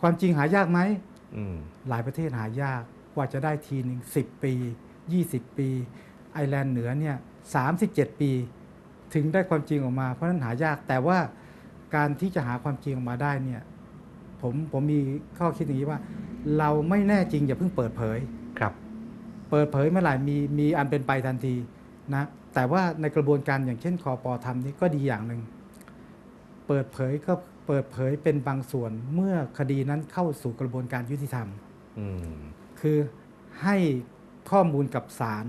ความจริงหายากไหมอืมหลายประเทศหายากกว่าจะได้ทีหนึ่ง10ปี 20 ปี ไอร์แลนด์เหนือเนี่ย37ปี ถึงได้ความจริงออกมา เพราะฉะนั้นหายากแต่ว่าการที่จะหาความจริงออกมาได้เนี่ยผมผมมีข้อคิดอย่างนี้ว่า เราไม่แน่จริงอย่าเพิ่งเปิดเผยครับ เปิดเผยเมื่อไหร่มีมีอันเป็นไปทันทีนะแต่ว่าในกระบวนการอย่างเช่นคอปอทำนี่ก็ดีอย่างหนึ่งเปิดเผยก็ เปิดเผยเป็นบางส่วนเมื่อคดีนั้นเข้าสู่กระบวนการยุติธรรมอืมคือให้ข้อมูลกับศาล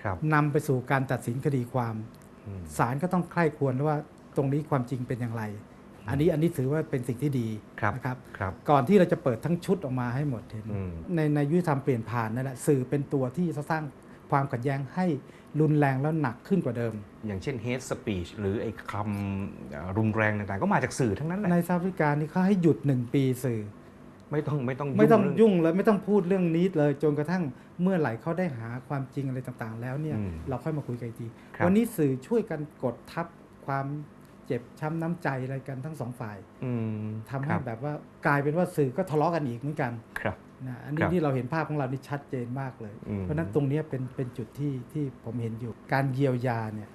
ครับนำไปสู่การตัดสินคดีความอืมศาลก็ต้องใคร่ควรว่าตรงนี้ความจริงเป็นอย่างไร อันนี้อันนี้ถือว่าเป็นสิ่งที่ดีครับนะครับครับก่อนที่เราจะเปิดทั้งชุดออกมาให้หมดเห็นอืมในในยุติธรรมเปลี่ยนผ่านนั่นแหละสื่อเป็นตัวที่จะสร้าง ความขัดแย้งให้รุนแรงแล้วหนักขึ้นกว่าเดิม อย่างเช่น hate speech หรือไอ้คำเอ่อรุนแรงต่างๆ ก็มาจากสื่อทั้งนั้นแหละในซาฟริกานี่เขาให้หยุดหนึ่งปีสื่อ ไม่ต้องไม่ต้องไม่ต้องเรื่ยุ่งเลยไม่ต้องพูดเรื่องนี้เลยจนกระทั่งเมื่อไหร่เขาได้หาความจริงอะไรต่างๆ แล้วเนี่ยอืมเราค่อยมาคุยกันอีกทีครับวันนี้สื่อช่วยกันกดทับความเจ็บช้ำน้ำใจอะไรกันทั้งสองฝ่ายอืมทำคให้รับแบบว่ากลายเป็นว่าสื่อก็ทะเลาะกันอีกเหมือนกันครับ นะอันคนี้รับที่เราเห็นภาพของเรานี่ชัดเจนมากเลยอืมเพราะฉะนั้นตรงเนี้ยเป็นเป็นจุดที่ที่ผมเห็นอยู่ การเยียวยาเนี่ย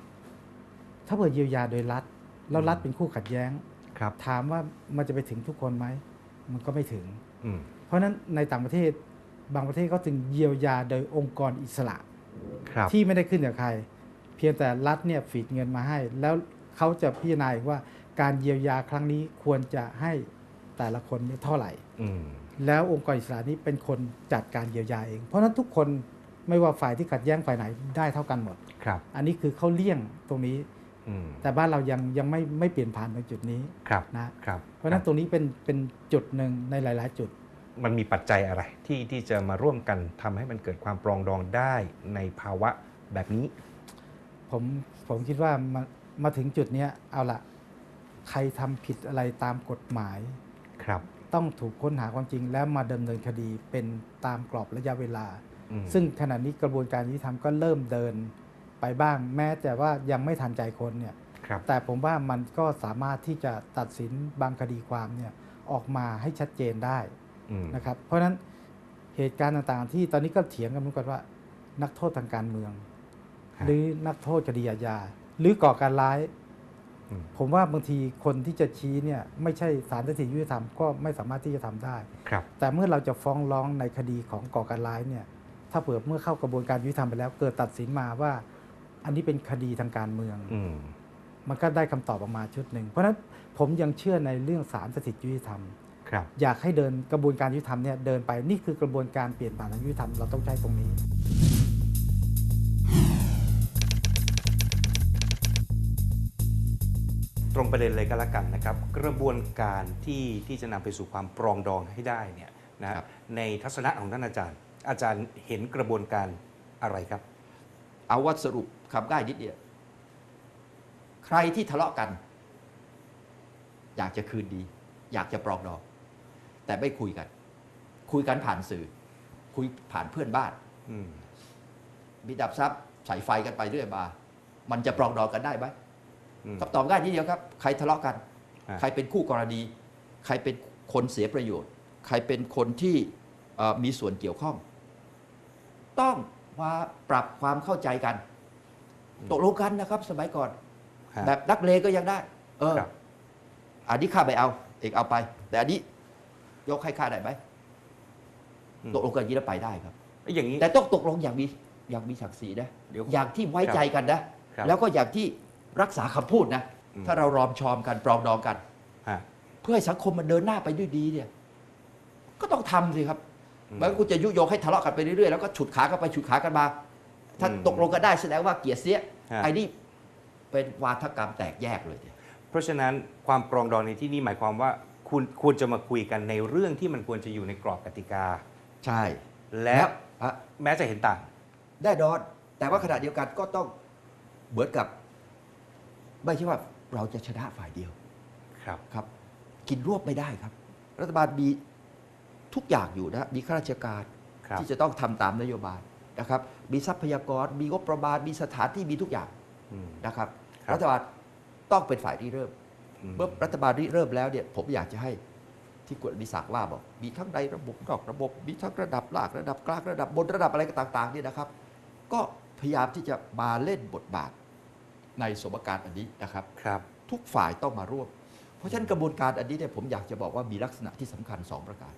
ถ้าเกิดเยียวยาโดยรัฐแล้วรัฐเป็นคู่ขัดแย้งครับถามว่ามันจะไปถึงทุกคนไหมมันก็ไม่ถึงอืมเพราะฉะนั้นในต่างประเทศบางประเทศก็ถึงเยียวยาโดยองค์กรอิสระครับที่ไม่ได้ขึ้นกับใคร เพียงแต่รัฐเนี่ยฟีดเงินมาให้ แล้วเขาจะพิจารณาเองว่าการเยียวยาครั้งนี้ควรจะให้แต่ละคนเนี่ยเท่าไหร่อืม แล้วองค์กรอิสระนี้เป็นคนจัดการเยียวยาเอง เพราะฉะนั้นทุกคนไม่ว่าฝ่ายที่ขัดแย้งฝ่ายไหนได้เท่ากันหมด ครับ อันนี้คือเขาเลี่ยงตรงนี้อืมแต่บ้านเรายังยังไม่ไม่เปลี่ยนผ่านตรงจุดนี้ครับนะครับ เพราะฉะนั้นตรงนี้เป็นเป็นจุดหนึ่งในหลาย ๆ จุด มันมีปัจจัยอะไรที่ที่จะมาร่วมกันทำให้มันเกิดความปรองดองได้ในภาวะแบบนี้ ผมผมคิดว่ามามาถึงจุดเนี้ยเอาละใครทำผิดอะไรตามกฎหมายครับ ต้องถูกค้นหาความจริงแล้วมาดำเนินคดีเป็นตามกรอบระยะเวลาอืมซึ่งขณะนี้กระบวนการยุติธรรมก็เริ่มเดินไปบ้าง แม้แต่ว่ายังไม่ทันใจคนเนี่ยครับแต่ผมว่ามันก็สามารถที่จะตัดสินบางคดีความเนี่ยออกมาให้ชัดเจนได้อืมนะครับ เพราะฉะนั้นเหตุการณ์ต่างๆ ที่ตอนนี้ก็เถียงกันเหมือนกันว่า นักโทษทางการเมืองฮะหรือนักโทษคดีอาญาหรือก่อการร้ายอืม ผมว่าบางทีคนที่จะชี้เนี่ยไม่ใช่ศาลตัดสินยุติธรรมก็ไม่สามารถที่จะทำได้ครับแต่เมื่อเราจะฟ้องร้องในคดีของก่อการร้ายเนี่ยถ้าเผื่อเมื่อเข้ากระบวนการยุติธรรมไปแล้ว เกิดตัดสินมาว่า อันนี้เป็นคดีทางการเมืองอืมมันก็ได้คำตอบออกมาชุดหนึ่งเพราะฉะนั้นผมยังเชื่อในเรื่องศาลสถิตยุติธรรมครับอยากให้เดินกระบวนการยุติธรรมเนี่ยเดินไปนี่คือกระบวนการเปลี่ยนผ่านทางยุติธรรมเราต้องใช้ตรงนี้ ตรงประเด็นเลยก็แล้วกันนะครับ กระบวนการที่ที่จะนำไปสู่ความปรองดองให้ได้เนี่ยนะครับในทัศนะของท่านอาจารย์ อาจารย์เห็นกระบวนการอะไรครับ เอาว่าสรุปคำง่ายนิดเดียวใครที่ทะเลาะกัน อยากจะคืนดี อยากจะปรองดอง แต่ไม่คุยกัน คุยกันผ่านสื่อ คุยผ่านเพื่อนบ้านอืมมีดับซับใส่ไฟกันไปเรื่อยมา มันจะปรองดองกันได้ไหมอืม คำตอบง่ายนิดเดียวครับ ใครทะเลาะกันอ่าใครเป็นคู่กรณี ใครเป็นคนเสียประโยชน์ ใครเป็นคนที่เอ่อมีส่วนเกี่ยวข้อง ต้องมาปรับความเข้าใจกัน ตกลงกันนะครับ สมัยก่อนฮะแบบนักเลงก็ยังได้ เออครับอันนี้ข้าไม่เอา เอกเอาไป แต่อันนี้ ยกให้ข้าได้ไหมอืมตกลงกันอย่างนี้แล้วไปได้ครับเอ้ยอย่างนี้แต่ต้องตกลงอย่างมีอย่างมีศักดิ์ศรีนะเดี๋ยวอย่างที่ไว้ใจกันนะครับแล้วก็อย่างที่ รักษาคำพูดนะ อืม ถ้าเรารอมชอมกันปรองดองกัน ฮะ เพื่อให้สังคมมันเดินหน้าไปด้วยดีเนี่ย ก็ต้องทำสิครับอืมไมันคุณจะยุยงให้ทะเลาะกันไปเรื่อยๆแล้วก็ฉุดขากันไปฉุดขากันมา ถ้าอืมตกลงกันได้แสดงว่าเกลียดเสียฮะ ไอ้นี่เป็นวาทกรรมแตกแยกเลยเนี่ยเพราะฉะนั้นความปรองดองในที่นี้หมายความว่าคุณควรจะมาคุยกันในเรื่องที่มันควรจะอยู่ในกรอบกติกา ใช่และฮะแม้จะเห็นต่าง แน่นอนแต่ว่าขณะเดียวกันก็ต้องเหมือนกับ ไม่ใช่ว่าเราจะชนะฝ่ายเดียวครับครับ กินรวบไม่ได้ครับ รัฐบาลมีทุกอย่างอยู่นะมีข้าราชการครับที่จะต้องทำตามนโยบายนะครับ มีทรัพยากร มีงบประมาณ มีสถานที่มีทุกอย่างอืมนะครับครับ รัฐบาลต้องเป็นฝ่ายที่เริ่มอืมเมื่อรัฐบาลที่เริ่มแล้วเนี่ยผมอยากจะให้ที่คุณอดิศักดิ์ว่าบอก มีทั้งในระบบนอกระบบ มีทั้งระดับล่างระดับกลางระดับบนระดับอะไรก็ต่างๆเนี่ยนะครับ ก็พยายามที่จะมาเล่นบทบาท ในสมการอันนี้นะครับครับ ทุกฝ่ายต้องมาร่วม เพราะฉะนั้นกระบวนการอันนี้เนี่ยผมอยากจะบอกว่ามีลักษณะที่สำคัญ 2 ประการ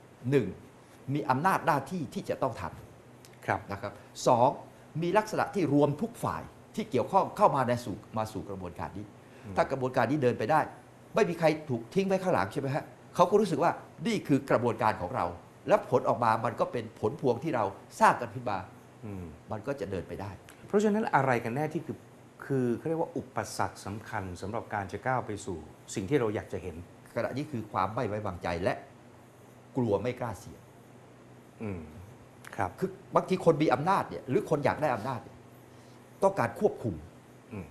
1. มีอำนาจหน้าที่ที่จะต้องทำครับนะครับสองมีลักษณะที่รวมทุกฝ่ายที่เกี่ยวข้องเข้ามาในสู่มาสู่กระบวนการนี้อืมถ้ากระบวนการนี้เดินไปได้ ไม่มีใครถูกทิ้งไว้ข้างหลังใช่ไหมฮะเขาก็รู้สึกว่านี่คือกระบวนการของเรา และผลออกมามันก็เป็นผลพวงที่เราสร้างกันขึ้นมาอืมมันก็จะเดินไปได้ เพราะฉะนั้นอะไรกันแน่ที่คือ คือเขาเรียกว่าอุปสรรคสำคัญสำหรับการจะก้าวไปสู่ สิ่งที่เราอยากจะเห็นขณะนี้คือความไม่ไว้วางใจและกลัวไม่กล้าเสี่ยงอืมครับคือบางทีคนมีอำนาจเนี่ยหรือคนอยากได้อำนาจเนี่ยต้องการควบคุมอืม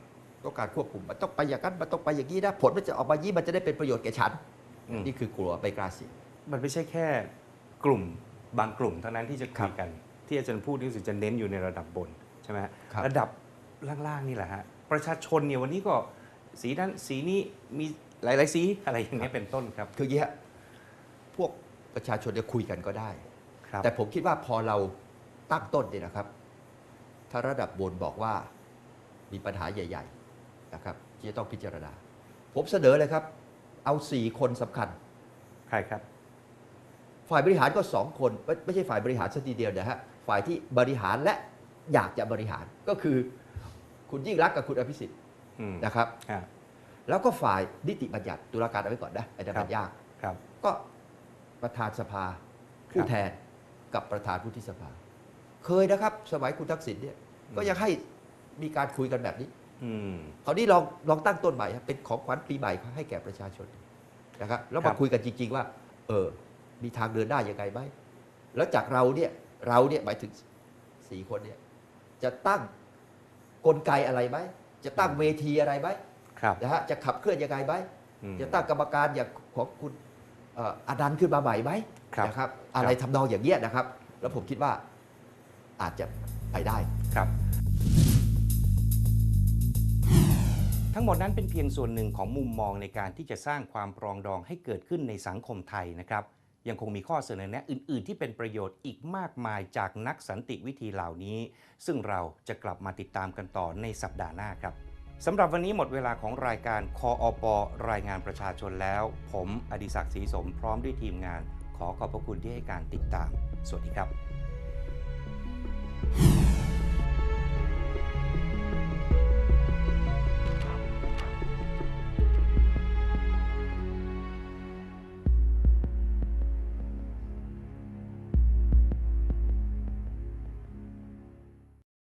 ต้องการควบคุมมันต้องไปอย่างนั้นมันต้องไปอย่างนี้นะผลมันจะออกมายี่มันจะได้เป็นประโยชน์แก่ฉันอืมนี่คือกลัวไม่กล้าเสี่ยงมันไม่ใช่แค่กลุ่มบางกลุ่มเท่านั้นที่จะครัคุยบกัน ที่อาจารย์พูดนี่รู้สึกจะเน้นอยู่ในระดับบนใช่ไหมฮะครับระดับ ล่างๆนี่แหละฮะประชาชนเนี่ยวันนี้ก็สีนั้นสีนี้มีหลายๆสีอะไรอย่างเงี้ยเป็นต้นครับ คืออย่างนี้ฮะพวกประชาชนจะคุยกันก็ได้ ครับ แต่ผมคิดว่าพอเราตั้งต้นเนี่ยนะครับ ถ้าระดับบนบอกว่ามีปัญหาใหญ่ ๆนะครับ ที่จะต้องพิจารณา ผมเสนอเลยครับ เอาสี่คนสำคัญ ใครครับ ฝ่ายบริหารก็สองคนไม่ไม่ใช่ฝ่ายบริหารสักทีเดียวนะฮะฝ่ายที่บริหารและอยากจะบริหารก็คือ คุณยิ่งรักษณ์กับคุณอภิสิทธิ์อืมนะครับอ่าแล้วก็ฝ่ายนิติบัญญัติตุลาการเอาไว้ก่อนนะไอ้นั่นครับมันยาก ครับ ก็ประธานสภาคผู้รับแทนกับประธานผู้ที่สภา เคยนะครับ สมัยคุณทักษิณเนี่ยก็ยังให้มีการคุยกันแบบนี้อืม คราวนี้ลองลองตั้งต้นใหม่ครับเป็นของขวัญปีใหม่ให้แก่ประชาชนนะครับแล้วครัมาบ คุยกันจริง ๆ ว่า เออ มีทางเดินได้ยังไงไหมแล้วจากเราเนี่ยเราเนี่ยหมายถึงสี่คนเนี่ยจะตั้ง กลไกอะไรไหมจะตั้งเวทีอะไรไหมครับนะฮะจะขับเคลื่อนยังไงไหมอืมจะตั้งกรรมการอย่างของคุณเอ่ออนันต์ขึ้นมาใหม่ไหมครับนะครับ อะไรทำนองอย่างเงี้ยนะครับ แล้วผมคิดว่าอาจจะไปได้ครับ ทั้งหมดนั้นเป็นเพียงส่วนหนึ่งของมุมมองในการที่จะสร้างความปรองดองให้เกิดขึ้นในสังคมไทยนะครับ ยังคงมีข้อเสนอแนะอื่น ๆ ที่เป็นประโยชน์อีกมากมายจากนักสันติวิธีเหล่านี้ ซึ่งเราจะกลับมาติดตามกันต่อในสัปดาห์หน้าครับสำหรับวันนี้หมดเวลาของรายการคออปรายงานประชาชนแล้ว ผมอดิศักดิ์ศรีสมพร้อมด้วยทีมงาน ขอขอบพระคุณที่ให้การติดตาม สวัสดีครับ